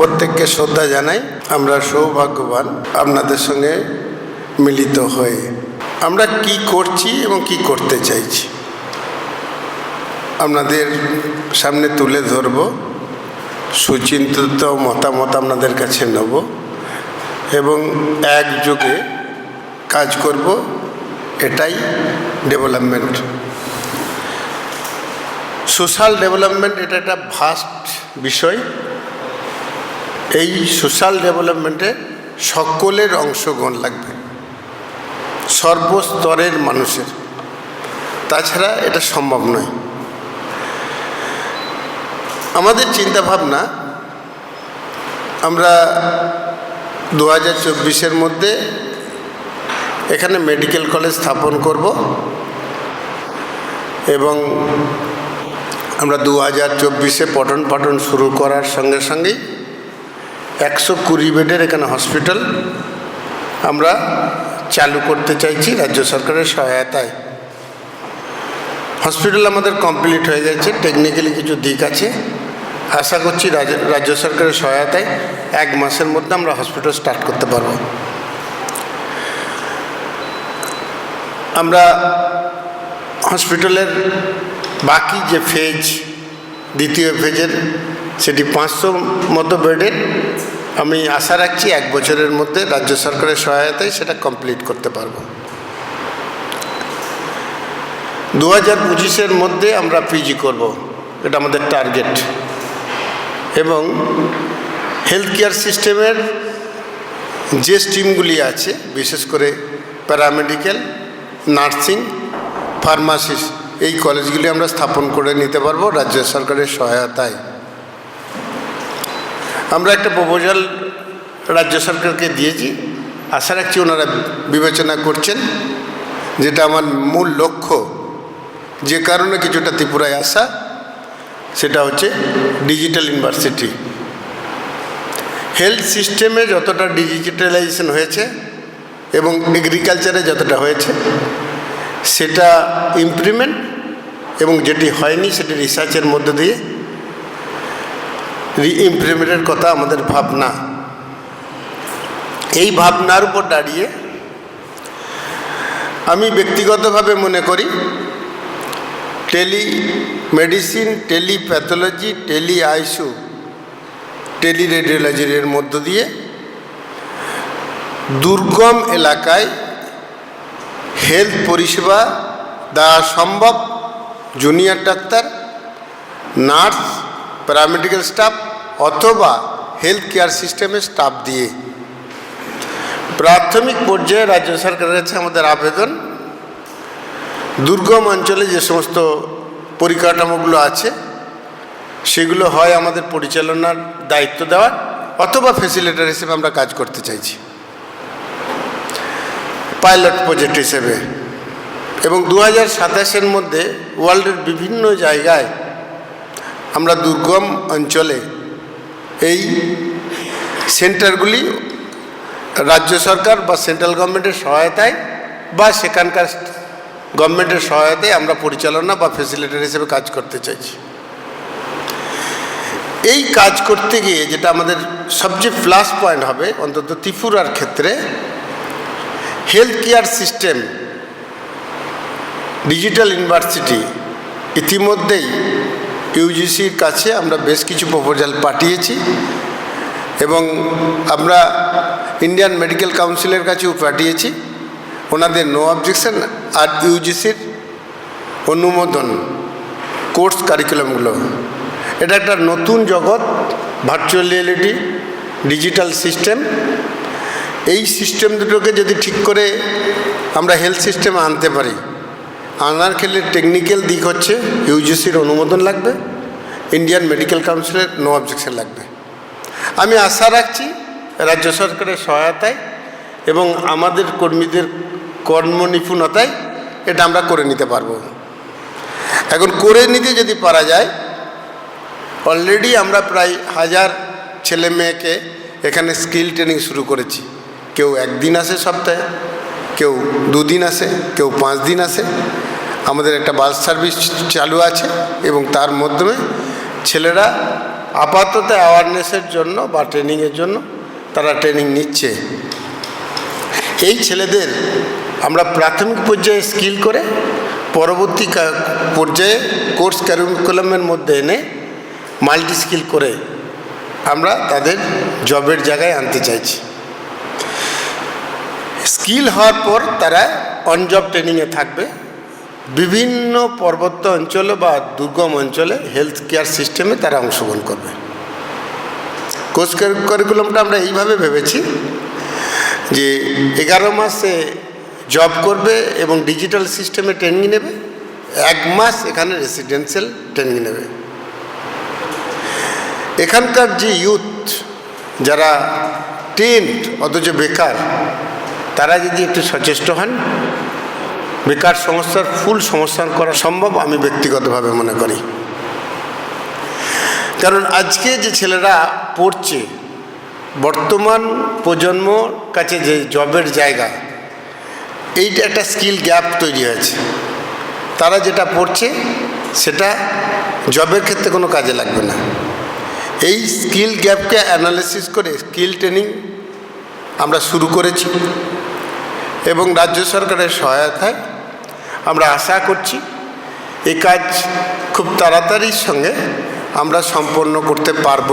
প্রত্যেককে শ্রদ্ধা জানাই। আমরা সৌভাগ্যবান আপনাদের সঙ্গে মিলিত হয়ে। আমরা কি করছি এবং কি করতে চাইছি? আপনাদের সামনে তুলে ধরব। সুচিন্তিত মতামত আপনাদের কাছে নেব এবং একযোগে কাজ করব। এটাই ডেভেলপমেন্ট সোশ্যাল ডেভেলপমেন্ট এটা একটা ভাস্ট বিষয়। এই সোশ্যাল ডেভেলপমেন্টে সকলের অংশগ্রহণ লাগবে। সর্বস্তরের মানুষের। তাছাড়া এটা সম্ভব নয়। আমাদের চিন্তাভাবনা, আমরা দু হাজার চব্বিশের মধ্যে এখানে মেডিকেল কলেজ স্থাপন করব এবং আমরা দু হাজার চব্বিশে পঠন পাঠন শুরু করার সঙ্গে সঙ্গেই একশো কুড়ি বেডের এখানে হসপিটাল আমরা চালু করতে চাইছি, রাজ্য সরকারের সহায়তায়। হসপিটাল আমাদের কমপ্লিট হয়ে গেছে টেকনিক্যালি কিছু দিক আছে। আশা করছি রাজ্য সরকারের সহায়তায় এক মাসের মধ্যে আমরা হসপিটাল স্টার্ট করতে পারব। আমরা হসপিটালের বাকি যে ফেজ, দ্বিতীয় ফেজের সেটি পাঁচশো মতো বেডের। আমি আশা রাখছি এক বছরের মধ্যে রাজ্য সরকারের সহায়তায় সেটা কমপ্লিট করতে পারব। দু হাজার পঁচিশের মধ্যে আমরা পিজি করব, এটা আমাদের টার্গেট। এবং হেলথ কেয়ার সিস্টেমের যে স্ট্রিমগুলি আছে, বিশেষ করে প্যারামেডিক্যাল, নার্সিং ফার্মাসিস্ট এই কলেজগুলি আমরা স্থাপন করে নিতে পারব রাজ্য সরকারের সহায়তায়। আমরা একটা প্রপোজাল রাজ্য সরকারকে দিয়েছি। আশা রাখছি ওনারা বিবেচনা করছেন, যেটা আমার মূল লক্ষ্য। যে কারণে কিছুটা ত্রিপুরায় আসা, সেটা হচ্ছে ডিজিটাল ইউনিভার্সিটি হেলথ সিস্টেমে যতটা ডিজিটালাইজেশন হয়েছে এবং এগ্রিকালচারে যতটা হয়েছে, সেটা ইমপ্রুভমেন্ট এবং যেটি হয়নি সেটি রিসার্চের মধ্যে দিয়ে রি ইমপ্রুভমেন্টের কথা আমাদের ভাবনা। এই ভাবনার উপর দাঁড়িয়ে আমি ব্যক্তিগতভাবে মনে করি tele medicine telepathology tele ICU tele রেডিওলজির মধ্য দিয়ে দুর্গম এলাকায় হেলথ পরিষেবা দেওয়া সম্ভব। Junior doctor nurse paramedical staff অথবা হেলথ কেয়ার সিস্টেমের স্টাফ দিয়ে। প্রাথমিক পর্যায়ে রাজ্য সরকারের কাছে আমাদের আবেদন। দুর্গম অঞ্চলে যে সমস্ত পরিকাঠামোগুলো আছে, সেগুলো হয় আমাদের পরিচালনার দায়িত্ব দেওয়ার অথবা ফেসিলিটার হিসেবে আমরা কাজ করতে চাইছি। পাইলট প্রজেক্ট হিসেবে। এবং দু হাজার মধ্যে ওয়ার্ল্ডের বিভিন্ন জায়গায় আমরা দুর্গম অঞ্চলে এই সেন্টারগুলি রাজ্য সরকার বা সেন্ট্রাল গভর্নমেন্টের সহায়তায় বা সেখানকার গভর্নমেন্টের সহায়তায় আমরা পরিচালনা বা ফেসিলিটার হিসেবে কাজ করতে চাইছি। এই কাজ করতে গিয়ে যেটা আমাদের সবচেয়ে প্লাস পয়েন্ট হবে অন্তত ত্রিপুরার ক্ষেত্রে health care system digital university ইতিমধ্যেই ইউজিসির কাছে আমরা বেশ কিছু প্রপোজাল পাঠিয়েছি এবং আমরা ইন্ডিয়ান মেডিকেল কাউন্সিলের কাছেও পাঠিয়েছি। ওনাদের নো অবজেকশন আর ইউজিসির অনুমোদন কোর্স কারিকুলামগুলো এটা একটা নতুন জগৎ ভার্চুয়াল রিয়েলিটি ডিজিটাল সিস্টেম এই সিস্টেম দুটোকে যদি ঠিক করে আমরা হেলথ সিস্টেমে আনতে পারি আনার ক্ষেত্রে টেকনিক্যাল দিক হচ্ছে ইউজিসির অনুমোদন লাগবে ইন্ডিয়ান মেডিকেল কাউন্সিলের নো অবজেকশন লাগবে। আমি আশা রাখছি রাজ্য সরকারের সহায়তায় এবং আমাদের কর্মীদের কর্মনিপুণতায় এটা আমরা করে নিতে পারব। এখন করে নিতে যদি পারা যায় অলরেডি আমরা প্রায় হাজার ছেলে মেয়েকে এখানে স্কিল ট্রেনিং শুরু করেছি। কেউ একদিন আসে সপ্তাহে, কেউ দুদিন আসে, কেউ পাঁচ দিন আসে। আমাদের একটা বাস সার্ভিস চালু আছে এবং তার মাধ্যমে ছেলেরা আপাতত অ্যাওয়ারনেসের জন্য বা ট্রেনিংয়ের জন্য তারা ট্রেনিং নিচ্ছে। এই ছেলেদের আমরা প্রাথমিক পর্যায়ে স্কিল করে পরবর্তী পর্যায়ে কোর্স ক্যারিকুলামের মধ্যে এনে মাল্টি স্কিল করে আমরা তাদের জবের জায়গায় আনতে চাইছি। স্কিল হওয়ার পর তারা অন জব ট্রেনিংয়ে থাকবে। বিভিন্ন পর্বত্য অঞ্চলে বা দুর্গম অঞ্চলে হেলথ কেয়ার সিস্টেমে তারা অংশগ্রহণ করবে। কোর্স কারিকুলামটা আমরা এইভাবে ভেবেছি যে এগারো মাসে জব করবে এবং ডিজিটাল সিস্টেমে ট্রেনিং নেবে, এক মাস এখানে রেসিডেন্সিয়াল ট্রেনিং নেবে। এখানকার যে ইউথ যারা টেন্ট অথচ বেকার, তারা যদি একটু সচেষ্ট হন বেকার সমস্যার ফুল সমাধান করা সম্ভব আমি ব্যক্তিগতভাবে মনে করি। কারণ আজকে যে ছেলেরা পড়ছে, বর্তমান প্রজন্ম কাছে যে জবের জায়গা, এইটা একটা স্কিল গ্যাপ তৈরি হয়েছে। তারা যেটা পড়ছে, সেটা জবের ক্ষেত্রে কোনো কাজে লাগবে না। এই স্কিল গ্যাপকে অ্যানালিসিস করে স্কিল ট্রেনিং আমরা শুরু করেছি এবং রাজ্য সরকারের সহায়তায় আমরা আশা করছি এ কাজ খুব তাড়াতাড়ির সঙ্গে আমরা সম্পন্ন করতে পারব।